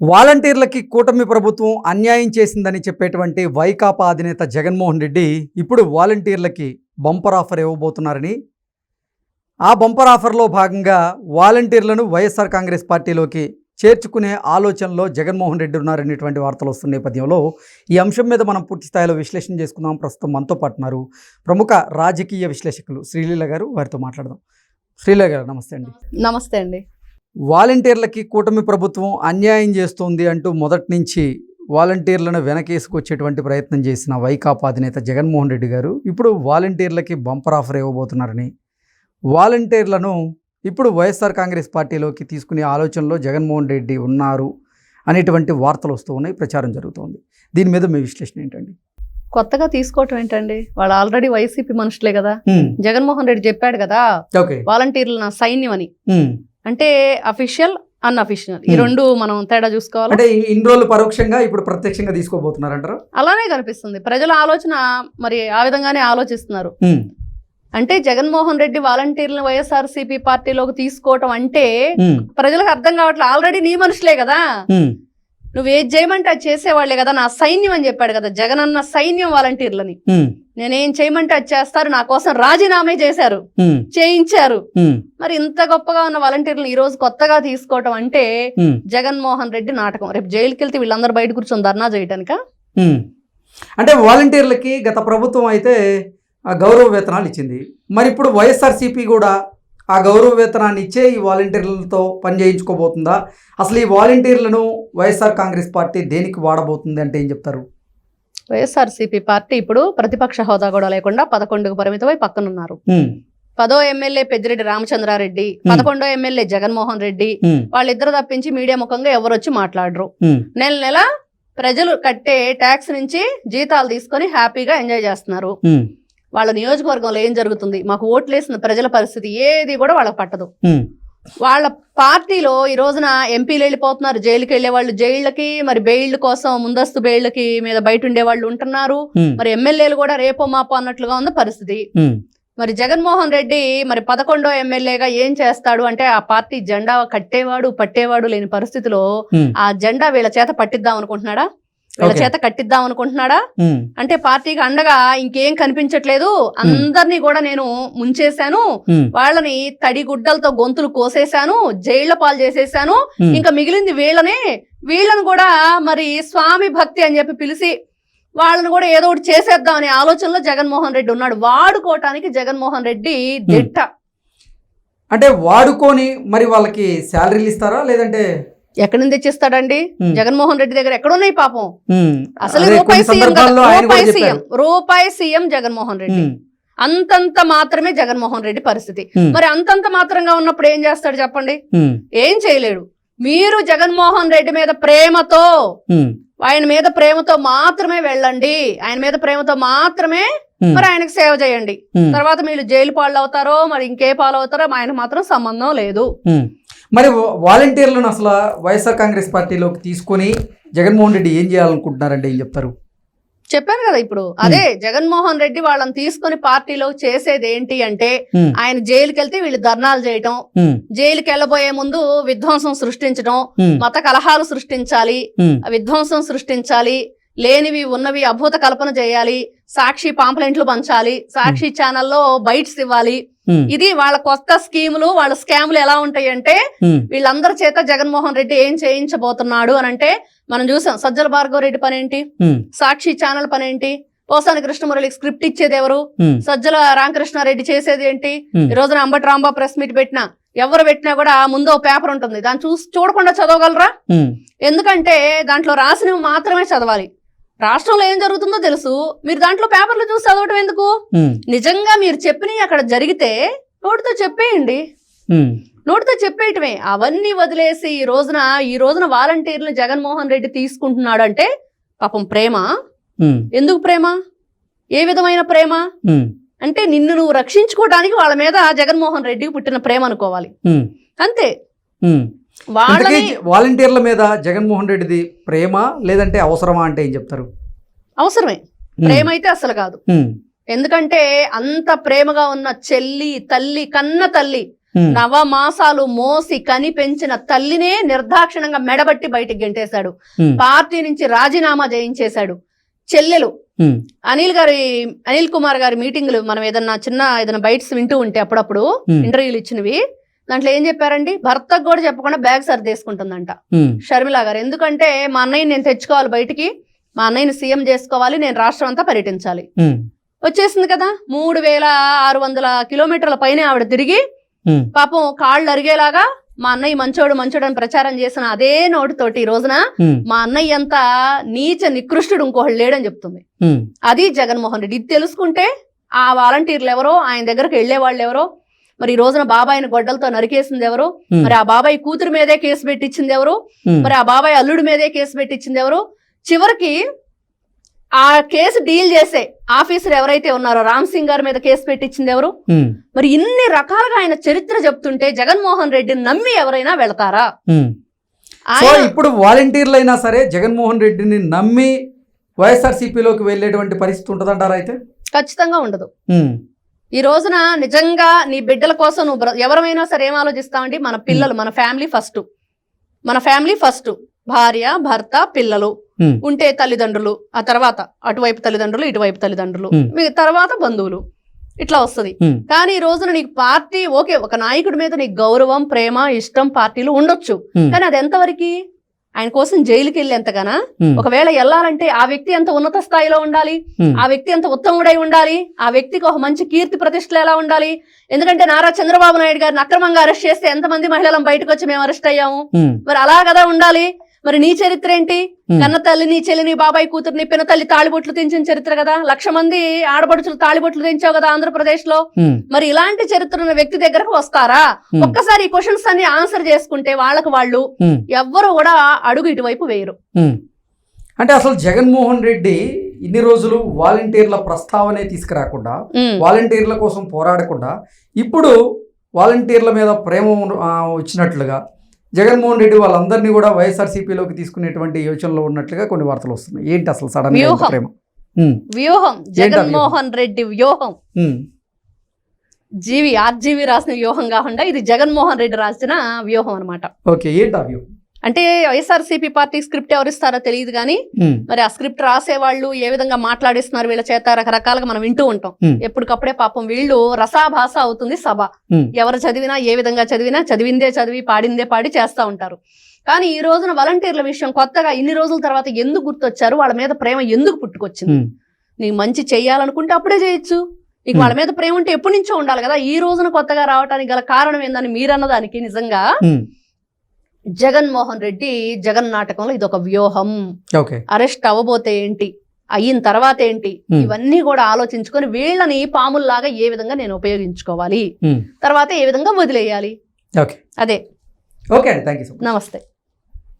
వాలంటీర్లకి కూటమి ప్రభుత్వం అన్యాయం చేసిందని చెప్పేటువంటి వైకాపా అధినేత జగన్మోహన్ రెడ్డి ఇప్పుడు వాలంటీర్లకి బంపర్ ఆఫర్ ఇవ్వబోతున్నారని. ఆ బంపర్ ఆఫర్లో భాగంగా వాలంటీర్లను వైఎస్ఆర్ కాంగ్రెస్ పార్టీలోకి చేర్చుకునే ఆలోచనలో జగన్మోహన్ రెడ్డి ఉన్నారనేటువంటి వార్తలు వస్తున్న నేపథ్యంలో ఈ అంశం మీద మనం పూర్తి స్థాయిలో విశ్లేషణ చేసుకుందాం. ప్రస్తుతం మనతో పాటు ఉన్నారు ప్రముఖ రాజకీయ విశ్లేషకులు శ్రీలీల గారు వారితో మాట్లాడదాం. శ్రీలీల గారు నమస్తే అండి. నమస్తే అండి. వాలంటీర్లకి కూటమి ప్రభుత్వం అన్యాయం చేస్తోంది అంటూ మొదటి నుంచి వాలంటీర్లను వెనకేసుకొచ్చేటువంటి ప్రయత్నం చేసిన వైకాపా అధినేత జగన్మోహన్ రెడ్డి గారు ఇప్పుడు వాలంటీర్లకి బంపర్ ఆఫర్ ఇవ్వబోతున్నారని. వాలంటీర్లను ఇప్పుడు వైఎస్ఆర్ కాంగ్రెస్ పార్టీలోకి తీసుకునే ఆలోచనలో జగన్మోహన్ రెడ్డి ఉన్నారు అనేటువంటి వార్తలు వస్తూ ఉన్నాయి ప్రచారం జరుగుతోంది. దీని మీద మీ విశ్లేషణ ఏంటండి? కొత్తగా తీసుకోవటం ఏంటండి? వాళ్ళు ఆల్రెడీ వైసీపీ మనుషులే కదా. జగన్మోహన్ రెడ్డి చెప్పాడు కదా ఓకే. వాలంటీర్లు నా సైన్యం అని. అంటే అఫీషియల్ అన్అఫీషియల్ ఈ Hmm. రెండు మనం తేడా చూసుకోవాలి? అంటే ఇన్ని రోజులు పరోక్షంగా ఇప్పుడు ప్రత్యక్షంగా తీసుకోబోతున్నారంటారు? అలానే కనిపిస్తుంది. ప్రజల ఆలోచన మరి ఆ విధంగానే ఆలోచిస్తున్నారు. హ్మ్, అంటే జగన్మోహన్ రెడ్డి వాలంటీర్లను వైఎస్ఆర్సీపీ పార్టీలోకి తీసుకోవటం అంటే హ్మ్, ప్రజలకు అర్థం కావట్లేదు ఆల్రెడీ నీ మనుషులే కదా. నువ్వు ఏది చేయమంటే అది చేసేవాళ్ళే కదా. నా సైన్యం అని చెప్పాడు కదా జగన్ అన్న సైన్యం వాలంటీర్లని. నేనేం చేయమంటే అది చేస్తారు. నా కోసం రాజీనామా చేశారు. చేయించారు. మరి ఇంత గొప్పగా ఉన్న వాలంటీర్లను ఈ రోజు కొత్తగా తీసుకోవటం అంటే. జగన్మోహన్ రెడ్డి నాటకం. రేపు జైలుకి వెళ్తే వీళ్ళందరూ బయట కూర్చొని ధర్నా చేయటానిక. అంటే వాలంటీర్లకి గత ప్రభుత్వం అయితే ఆ గౌరవ వేతనాలు ఇచ్చింది. మరి ఇప్పుడు వైఎస్ఆర్సీపీ కూడా ఆ గౌరవ వేతనాన్ని ఇచ్చే ఈ వాలంటీర్లతో పని చేయించుకోబోతుందా? అసలు ఈ వాలంటీర్లను వైఎస్ఆర్ కాంగ్రెస్ పార్టీ దేనికి వాడబోతుంది అంటే ఏం చెప్తారు? వైఎస్ఆర్సీపీ పార్టీ ఇప్పుడు ప్రతిపక్ష హోదా కూడా లేకుండా పదకొండుకు పరిమితమై పక్కనున్నారు. పదో ఎమ్మెల్యే పెద్దిరెడ్డి రామచంద్రారెడ్డి పదకొండో ఎమ్మెల్యే జగన్మోహన్ రెడ్డి వాళ్ళిద్దరు తప్పించి మీడియా ముఖంగా ఎవరు వచ్చి మాట్లాడరు నెల నెల ప్రజలు కట్టే ట్యాక్స్ నుంచి జీతాలు తీసుకొని హ్యాపీగా ఎంజాయ్ చేస్తున్నారు. వాళ్ళ నియోజకవర్గంలో ఏం జరుగుతుంది? మాకు ఓట్లేసిన ప్రజల పరిస్థితి ఏది కూడా వాళ్ళకి పట్టదు. వాళ్ళ పార్టీలో ఈ రోజున ఎంపీలు వెళ్ళిపోతున్నారు. జైలుకి వెళ్ళే వాళ్ళు జైళ్ళకి మరి బెయిల్ కోసం ముందస్తు బెయిల్కి మీద బయట ఉండే వాళ్ళు ఉంటున్నారు. మరి ఎమ్మెల్యేలు కూడా రేపో మాపో అన్నట్లుగా ఉంది పరిస్థితి. మరి జగన్మోహన్ రెడ్డి మరి పదకొండో ఎమ్మెల్యేగా ఏం చేస్తాడు అంటే ఆ పార్టీ జెండా కట్టేవాడు పట్టేవాడు లేని పరిస్థితిలో ఆ జెండా వీళ్ళ చేత పట్టిద్దాం అనుకుంటున్నాడా? వీళ్ళ. చేత కట్టిద్దాం అనుకుంటున్నాడా? అంటే పార్టీకి అండగా ఇంకేం కనిపించట్లేదు. అందరినీ కూడా నేను ముంచేశాను. వాళ్ళని తడి గుడ్డలతో గొంతులు కోసేశాను. జైళ్ళ పాలు చేసేసాను ఇంకా మిగిలింది వీళ్ళనే. వీళ్ళని కూడా మరి స్వామి భక్తి అని చెప్పి పిలిచి వాళ్ళని కూడా ఏదో ఒకటి చేసేద్దాం అనే ఆలోచనలో జగన్మోహన్ రెడ్డి ఉన్నాడు. వాడుకోవటానికి జగన్మోహన్ రెడ్డి దిట్ట. అంటే వాడుకొని మరి వాళ్ళకి శాలరీలు ఇస్తారా? లేదంటే ఎక్కడి నుంచి తెచ్చిస్తాడండి? జగన్మోహన్ రెడ్డి దగ్గర ఎక్కడున్నాయి పాపం? అసలు రూపాయి సీఎం రూపాయి సీఎం. రూపాయి సీఎం జగన్మోహన్ రెడ్డి. అంతంత మాత్రమే జగన్మోహన్ రెడ్డి పరిస్థితి. మరి అంతంత మాత్రంగా ఉన్నప్పుడు ఏం చేస్తాడు చెప్పండి? ఏం చేయలేడు. మీరు జగన్మోహన్ రెడ్డి మీద ప్రేమతో ఆయన మీద ప్రేమతో మాత్రమే వెళ్ళండి. ఆయన మీద ప్రేమతో మాత్రమే మరి ఆయనకు సేవ చేయండి. తర్వాత మీరు జైలు పాలు అవుతారో మరి ఇంకే పాలు అవుతారో ఆయనకు మాత్రం సంబంధం లేదు. మరి వాలంటీర్లను అసలు వైఎస్ఆర్ కాంగ్రెస్ పార్టీలోకి తీసుకొని జగన్మోహన్ రెడ్డి ఏం చేయాలనుకుంటున్నారంటే ఏం చెప్తారు? చెప్పాను కదా ఇప్పుడు. అదే జగన్మోహన్ రెడ్డి వాళ్ళని తీసుకొని పార్టీలో చేసేది ఏంటి అంటే ఆయన జైలుకి వెళ్తే వీళ్ళు ధర్నాలు చేయటం జైలుకి వెళ్ళబోయే ముందు విధ్వంసం సృష్టించడం మత కలహాలు సృష్టించాలి విధ్వంసం సృష్టించాలి లేనివి ఉన్నవి అభూత కల్పన చేయాలి సాక్షి పాంప్లెంట్లు పంచాలి సాక్షి ఛానల్లో బైట్స్ ఇవ్వాలి. ఇది వాళ్ళ కొత్త స్కీములు వాళ్ళ స్కాములు ఎలా ఉంటాయి అంటే వీళ్ళందరి చేత జగన్మోహన్ రెడ్డి ఏం చేయించబోతున్నాడు అని అంటే మనం చూసాం సజ్జల భార్గవ రెడ్డి పని ఏంటి? ఉమ్, సాక్షి ఛానల్ పని ఏంటి? పోసాని కృష్ణమురళికి స్క్రిప్ట్ ఇచ్చేది ఎవరు సజ్జల రామకృష్ణారెడ్డి చేసేది ఏంటి? ఈ రోజున అంబటి రాంబా ప్రెస్ మీట్ పెట్టినా ఎవరు పెట్టినా కూడా ముందు పేపర్ ఉంటుంది. దాన్ని చూసి చూడకుండా చదవగలరా? ఎందుకంటే దాంట్లో రాసినవి మాత్రమే చదవాలి. రాష్ట్రంలో ఏం జరుగుతుందో తెలుసు. మీరు దాంట్లో పేపర్లు చూసి చదవటం ఎందుకు? నిజంగా మీరు చెప్పినవి అక్కడ జరిగితే నోటితో చెప్పేయండి. నోటితో చెప్పేయటమే. అవన్నీ వదిలేసి ఈ రోజున ఈ రోజున వాలంటీర్లు జగన్మోహన్ రెడ్డి తీసుకుంటున్నాడు అంటే పాపం ప్రేమ. ఎందుకు ప్రేమ? ఏ విధమైన ప్రేమ? అంటే నిన్ను నువ్వు రక్షించుకోవడానికి వాళ్ళ మీద జగన్మోహన్ రెడ్డికి పుట్టిన ప్రేమ అనుకోవాలి. అంతే. వాలంటీర్ల మీద జగన్మోహన్ రెడ్డిది ప్రేమ లేదంటే అవసరమా అంటే ఏం చెప్తారు? అవసరమే. ప్రేమ అయితే అసలు కాదు. ఎందుకంటే అంత ప్రేమగా ఉన్న చెల్లి తల్లి కన్న తల్లి నవ మాసాలు మోసి కని పెంచిన తల్లినే నిర్దాక్షిణంగా మెడబట్టి బయటికి గెంటేశాడు. పార్టీ నుంచి రాజీనామా చేయించేశాడు చెల్లెలు. అనిల్ గారి అనిల్ కుమార్ గారి మీటింగులు మనం ఏదన్నా చిన్న ఏదైనా బైట్స్ వింటూ ఉంటే అప్పుడప్పుడు ఇంటర్వ్యూలు ఇచ్చినవి. దాంట్లో ఏం చెప్పారండి? భర్తకు కూడా చెప్పకుండా బ్యాగ్ సర్దేసుకుంటుందంట. షర్మిల గారు. ఎందుకంటే మా అన్నయ్యని నేను తెచ్చుకోవాలి బయటికి మా అన్నయ్యని సీఎం చేసుకోవాలి నేను రాష్ట్రం అంతా పర్యటించాలి. వచ్చేసింది కదా? మూడు వేల ఆరు వందల కిలోమీటర్ల పైన ఆవిడ తిరిగి పాపం కాళ్ళు అరిగేలాగా మా అన్నయ్య మంచోడు మంచోడు అని ప్రచారం చేసిన అదే నోటితోటి ఈ రోజున మా అన్నయ్య అంతా నీచ నికృష్టుడు ఇంకోళ్ళు లేడని చెప్తుంది. అది జగన్మోహన్ రెడ్డి. ఇది తెలుసుకుంటే ఆ వాలంటీర్లు ఎవరో ఆయన దగ్గరకు వెళ్ళే వాళ్ళు ఎవరో మరి ఈ రోజున బాబాయిని గొడ్డలతో నరికేసింది ఎవరు? మరి ఆ బాబాయ్ కూతురు మీదే కేసు పెట్టించింది ఎవరు? మరి ఆ బాబాయ్ అల్లుడి మీదే కేసు పెట్టించింది ఎవరు? చివరికి ఆ కేసు డీల్ చేసే ఆఫీసర్ ఎవరైతే ఉన్నారో రామ్ సింగ్ గారి మీద కేసు పెట్టించింది ఎవరు? మరి ఇన్ని రకాలుగా ఆయన చరిత్ర చెప్తుంటే జగన్మోహన్ రెడ్డిని నమ్మి ఎవరైనా వెళతారా. సో ఇప్పుడు వాలంటీర్లు అయినా సరే జగన్మోహన్ రెడ్డిని నమ్మి వైఎస్ఆర్సీపీలోకి వెళ్ళేటువంటి పరిస్థితి ఉంటుందంటారా అయితే? ఖచ్చితంగా ఉండదు. ఈ రోజున నిజంగా నీ బిడ్డల కోసం నువ్వు ఎవరమైనా సరే ఏం ఆలోచిస్తామండి మన పిల్లలు మన ఫ్యామిలీ ఫస్ట్. మన ఫ్యామిలీ ఫస్ట్. భార్య భర్త పిల్లలు. ఉంటే తల్లిదండ్రులు ఆ తర్వాత అటువైపు తల్లిదండ్రులు ఇటువైపు తల్లిదండ్రులు. మీ తర్వాత బంధువులు. ఇట్లా వస్తది. కానీ ఈ రోజున నీకు పార్టీ ఓకే ఒక నాయకుడి మీద నీకు గౌరవం ప్రేమ ఇష్టం పార్టీలు ఉండొచ్చు. కానీ అది ఎంతవరకు? ఆయన కోసం జైలుకి వెళ్ళి ఎంతగానా ఉమ్, ఒకవేళ వెళ్ళాలంటే ఆ వ్యక్తి ఎంత ఉన్నత స్థాయిలో ఉండాలి? ఆ వ్యక్తి ఎంత ఉత్తముడై ఉండాలి? ఆ వ్యక్తికి ఒక మంచి కీర్తి ప్రతిష్టలు ఎలా ఉండాలి? ఎందుకంటే నారా చంద్రబాబు నాయుడు గారిని అక్రమంగా అరెస్ట్ చేస్తే ఎంతమంది మహిళలను బయటకు వచ్చి మేము అరెస్ట్ అయ్యాము? మరి అలా కదా ఉండాలి. మరి నీ చరిత్ర ఏంటి? కన్న తల్లి నీ చెల్లి నీ బాబాయ్ కూతురు నీ పిన తల్లి తాళిబొట్లు తెంచిన చరిత్ర కదా? లక్ష మంది ఆడపడుచులు తాళిబొట్లు తెంచావు కదా ఆంధ్రప్రదేశ్లో మరి ఇలాంటి చరిత్ర ఉన్న వ్యక్తి దగ్గరకు వస్తారా? ఒక్కసారి ఈ క్వశ్చన్స్ అన్ని ఆన్సర్ చేసుకుంటే వాళ్ళకు వాళ్ళు ఎవ్వరు కూడా అడుగు ఇటువైపు వేయరు. అంటే అసలు జగన్మోహన్ రెడ్డి ఇన్ని రోజులు వాలంటీర్ల ప్రస్తావనే తీసుకురాకుండా వాలంటీర్ల కోసం పోరాడకుండా ఇప్పుడు వాలంటీర్ల మీద ప్రేమ వచ్చినట్లుగా జగన్మోహన్ రెడ్డి వాళ్ళందరినీ కూడా వైఎస్ఆర్సీపీలోకి తీసుకునేటువంటి యోచనలో ఉన్నట్లుగా కొన్ని వార్తలు వస్తున్నాయి. ఏంటి అసలు సడన్. ప్రేమ? వ్యూహం? జగన్మోహన్ రెడ్డి వ్యూహం. జీవి ఆర్జీవి రాసిన వ్యూహం కాకుండా ఇది జగన్మోహన్ రెడ్డి రాసిన వ్యూహం అన్నమాట. ఓకే ఏంటి ఆ వ్యూహం? అంటే వైఎస్ఆర్సీపీ పార్టీ స్క్రిప్ట్ ఎవరిస్తారో తెలియదు కానీ మరి ఆ స్క్రిప్ట్ రాసే వాళ్ళు ఏ విధంగా మాట్లాడిస్తున్నారు వీళ్ళ చేత రకరకాలుగా మనం వింటూ ఉంటాం. ఎప్పటికప్పుడే పాపం వీళ్ళు రసాభాస అవుతుంది సభ. ఎవరు చదివినా ఏ విధంగా చదివినా చదివిందే చదివి పాడిందే పాడి చేస్తా ఉంటారు. కానీ ఈ రోజున వాలంటీర్ల విషయం కొత్తగా ఇన్ని రోజుల తర్వాత ఎందుకు గుర్తొచ్చారు? వాళ్ళ మీద ప్రేమ ఎందుకు పుట్టుకొచ్చింది? నీకు మంచి చెయ్యాలనుకుంటే అప్పుడే చేయొచ్చు. నీకు వాళ్ళ మీద ప్రేమ ఉంటే ఎప్పటి నుంచో ఉండాలి కదా? ఈ రోజున కొత్తగా రావడానికి గల కారణం ఏందని మీరన్న దానికి నిజంగా జగన్మోహన్ రెడ్డి జగన్ నాటకంలో ఇది ఒక వ్యూహం అరెస్ట్ అవ్వబోతే ఏంటి? అయిన తర్వాత ఏంటి. ఇవన్నీ కూడా ఆలోచించుకొని వీళ్ళని పాముల్లాగా ఏ విధంగా నేను ఉపయోగించుకోవాలి? తర్వాత ఏ విధంగా వదిలేయాలి? అదే. ఓకే అండి. థ్యాంక్ యూ నమస్తే.